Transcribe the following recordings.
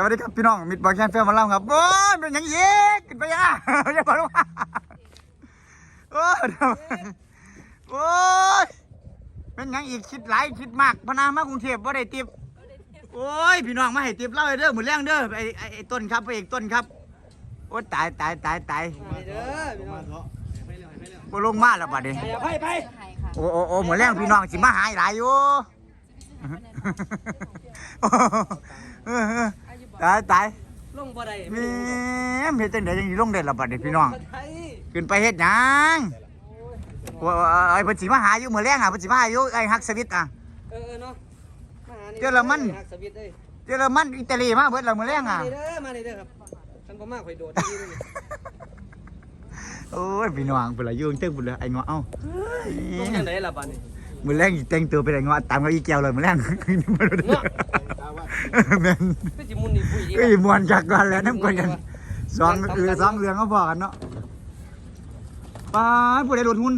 สวัสดีครับพี่น้องมิดบอลแคนเฟลมาเล่าครับโอ้ยเป็นหยังยีกขึ้นไปยังอะอย่าบอกว่าโอ้ยโอ้ยเป็นหยังอีกคิดหลายคิดมากพนามากรุงเทพว่าได้ติบโอ้ยพี่น้องมาให้ติบเล่าให้เด้อหมือแรงเด้อไอ้ไอ้ไอ้ต้นครับไอ้เอกต้นครับโอ้ยตายตายตายตายเด้อพี่น้องบ่ลงมาแล้วบัดนี้อย่าไปไปโอ้โอ้โอ้หมือแรงพี่น้องสิมาหายหลายอยู่เออเออ ตายตายลงบ่ได้แม่มเฮ็ดจังไดจังสิลงได้ล่ะบัดนี้พี่น้องไทยขึ้นไปเฮ็ดหยังว่าว่าไอ้เพิ่นสิมาหาอยู่มื้อแรงอะเพิ่นสิมาหาอยู่ไอ้ฮักสวิตอะเออเนาะมาหาเจอแล้วมันหักสวิตเอ้ยเยอรมันอิตาลีมาเบิดแล้วมื้อแรงอะมานี่เด้อมานี่เด้อครับฉันบ่มากข่อยโดดที่นี่โอ้ยพี่น้องเพิ่นละอยู่เทิงพุ่นเลยไอ้เงาะเอ้าลงจังได๋ล่ะบัดนี้มื้อแรงสิแต่งตัวเป็นไอ้เงาะตามกับอีแก้วเลยมื้อแรงเงาะ แม่นคือสิมุนนี่ปุ้ยดีเอ้ยม่วนจักก่อนแล้วนำกันกันสองเรือสองเรือก็พอกันเนาะป้าดผู้ใดโดนหุ้น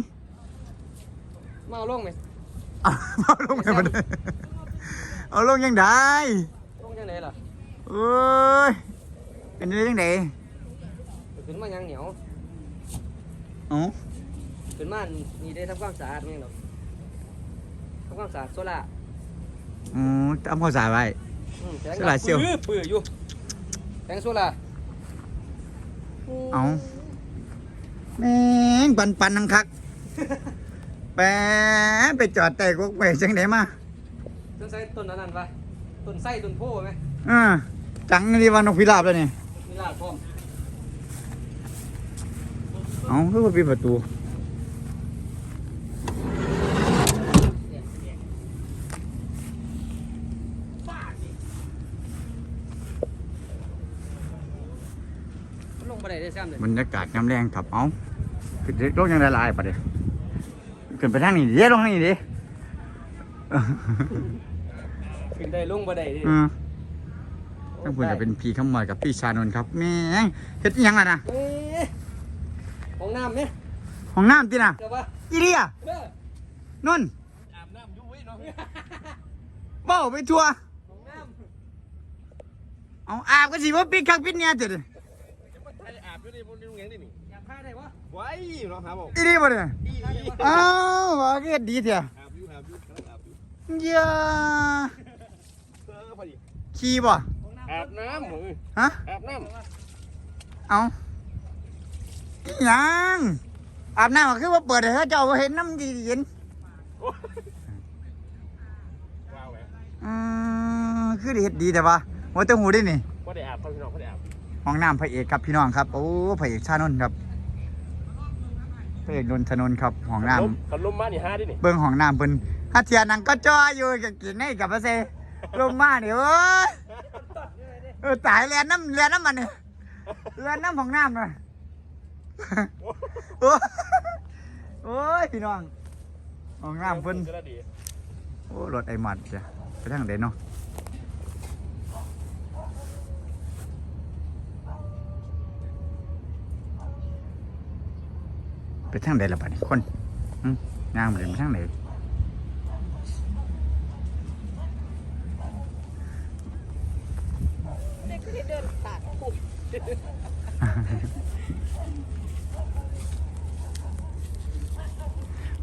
มาเอาลงไหมเอาเอาลงไปบ่ได้เอาลงยังได้ลงจังได๋ล่ะเอ้ยเป็นเรื่องยังไงขึ้นมายังเหนียวอ๋อขึ้นมานี่ได้ทำความสะอาดแม่งดอกทำความสะอาดโซล่าอ๋อทำความสะอาดไว้อืมแสงโซล่าเซลล์ปื้อปื้ออยู่แสงโซล่าเอาแม่งปันปันนังคักแปะไปจอดแต่กกไปจังไดมาต้นไส้ต้นอันนั้นปะต้นไส้ต้นโพไหมอ่าจังนี่ว่านกพิราบแล้วนี่มีลาดพร้อมเอาคือว่าปิดประตู บ่ได้ได้ซ้ำเลยบรรยากาศน้ำแรงครับเอาขึ้นลงยังได้หลายปะเดี๋ยวขึ้นไปทางนี้ดิเดี๋ยวลงทางนี้ดิขึ้นได้ลงบ่ได้ดิอืมทั้งเพื่อนจะเป็นพี่ขมอยกับพี่ชานนท์ครับแม่งเฮ็ดอิหยังอะนะเอ๊ะห้องน้ำเนี่ยห้องน้ำติน่ะเดี๋ยวว่าอีเดียเด้อนุ่นอาบน้ำอยู่เว้ยเนาะเบ้าไปทัวห้องน้เอาอาบก็สิว่าปิดคักปิดเนี่ยเถิด ไอ้อาบอยู่นี่มันยังไงนี่นี่ำอยากพาได้ปะไว้เนาะครับผมอีนี่บ่เนี่ยอีอีอ้าวว่าก็เฮ็ดดีเถอะอาบอยู่อาบอยู่อาบอยู่เหี้ยาเออพอดีขี้บ่ห้องน้ำอาบน้ำมึงฮะอาบน้เอาอีหยังอาบน้ำก็คือว่าเปิดให้เขาเจ้าบ่เห็นน้ำเย็นำโอ้ว้าวแหวะๆอืมคือได้เฮ็ดดีแต่ว่าว่าแต่หูได้นี่พอได้อาบพอพี่น้องพอได้อาบ ห้องน้ำพระเอกครับพี่น้องครับ โอ้พระเอกชานนท์ครับพระเอกนนทนนท์ครับห้องน้ลมขันลมมานี่ห้าดินี่ำเบิ่งห้องน้ำเพิ่นฮัทเทียนังก็จ้ออยู่กับกินให้กับพระเซลงมานี่เอ้ยเออตายเรียนน้ำเรียนน้ำมันนี่เรียนน้ำห้องน้ำเลยโอ้ยโอ้ยพี่น้องห้องน้ำเพิ่นก็ได้ดีโอ้รถไอ้หมัดจ้ะไปทางไหนเนาะ ไปทางไหนละบัดนี้คนงามเลยไปทางไหน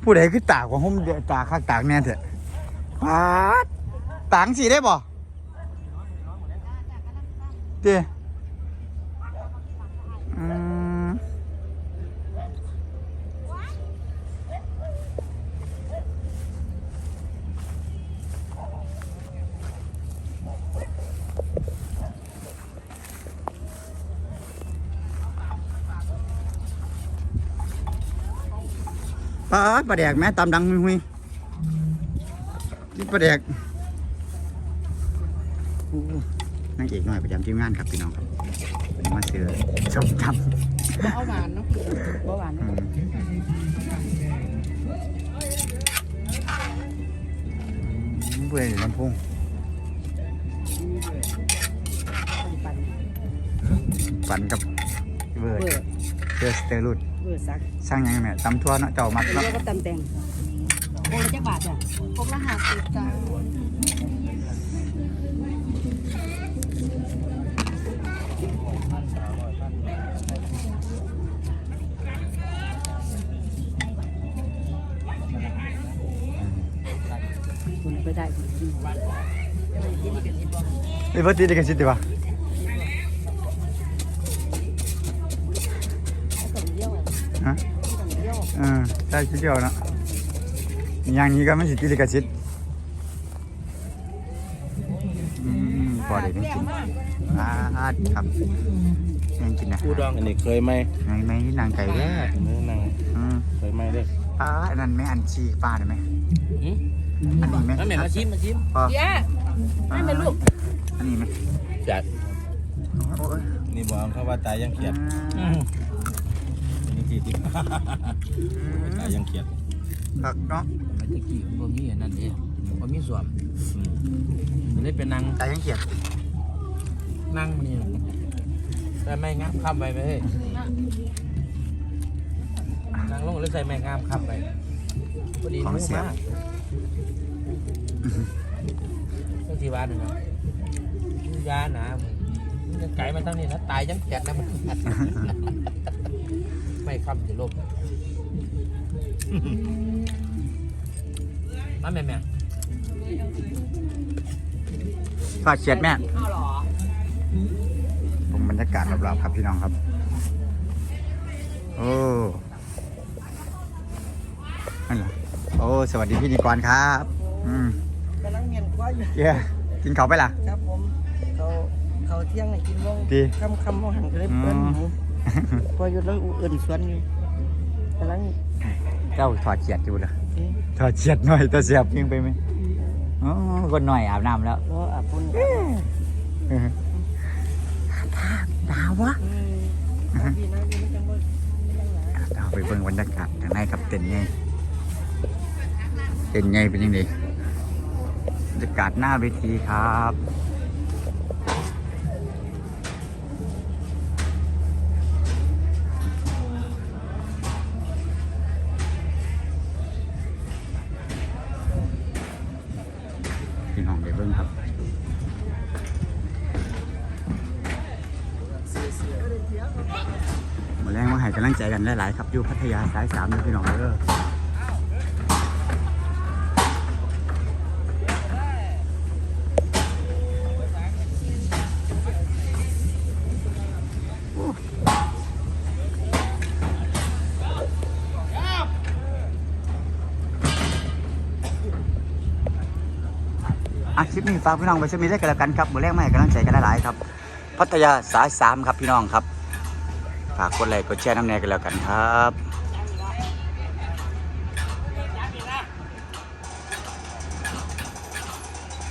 ผู้ใดคือตากว่าผมตากคักตากแน่เถอะปาดตากสีได้บ่เดี๋ ปาดปลาแดกแม่ตามดังหุยๆกินปลาแดกโอ้นางเอกหน่อยประจำทีมงานครับพี่น้องครับวันนี้มาเสือชมตำเอาหวานเนาะบ่หวานอืมเบื่ออยู่ลำโพงฝันกับเบิร์ดเบอร์เจอสเตอร์รุด สร้างยังแม่ตำทั่วเนาะเจ้ามักแล้วก็ตำแตงโบละจักบาทอะพวกละห้าสิบจ้ะคุณไปได้คุณ ไปเพิ่กันสิติวะ ออใช่คิดเดียวเนาะอย่างนี้ก็ไม่สิตีได้กันสิอืมพอได้ไม่กินอ่าครับยังกินนะอูดองอันนี้เคยไหมไงไหมนางไก่แด้เนื้อนางอืมเคยไหมเด้อป้าอันนั้นไหม่อันชีป้าได้ไหมหืมอันนี้ไหมมาแม่มาชิมมาชิมพอเดี๋ยวไม่เป็นลูกอันนี้ไหมจัดโอ้ยนี่บอกเขาว่าตายยังเขียด อืมนี่ทีที่ตายยังเขียดผักเนาะตะกี้บ่มีอันนั้นเด้บ่มีสวมอืมมันเลยเป็นนางแต่ยังเกียดนั่งมันนี่แต่ไม่งามค้ำไปไหมเฮ้ยนางลงแล้วใส่ไม้งามค้ำไปพอดีมูมากก็ที่บ้านนึงนะยาหนามึงมึงจะไก่มาทั้งนี้นะตายยังแขกนะมึง ไม่ค้ำจะลบมาแม่แม่ฝากเชียดแม่ผมบรรยากาศรอบๆครับพี่น้องครับ โอ้นั่นเหรอโอ้ สวัสดีพี่นิกรครับ อืมกำลังเมียนคว้าอยู่เย้กินเขาวไปล่ะ ครับผมเขาเขาเที่ยงให้กินวงดี คำคำวงหันก็เลยเปิ้นหมู พออยู่แล้วอูเอื่นสวนอยู่กำลังเจ้าถอดเชียดอยู่เหรอเอ๊ะถอดเชียดหน่อยแตัวเสียบยิงไปไหมอ๋อคนหน่อยอาบน้ำแล้วเพราะอาปุ่นดาววะอืมเอาพี่นะพี่ไม่จังบ่ไม่จังหลายเราไปเบิ่งบรรยากาศข้างในครับเต็นท์ไงเต็นท์ไงเป็นยังไงบรรยากาศหน้าเวทีครับ พี่น้องไปเบิ่งครับมาแรงมาให้กำลังใจกันหลายๆครับอยู่พัทยาสายสามเลยพี่น้องเด้อ อะคลิปนี้ฝากพี่น้องไปชมนี้ได้กันแล้วกันครับมาแรงมาให้กำลังใจกันหลายๆครับ พัทยาสายสามครับพี่น้องครับ ฝากกดไลค์กดแชร์น้ำแน่กันแล้วกันครับ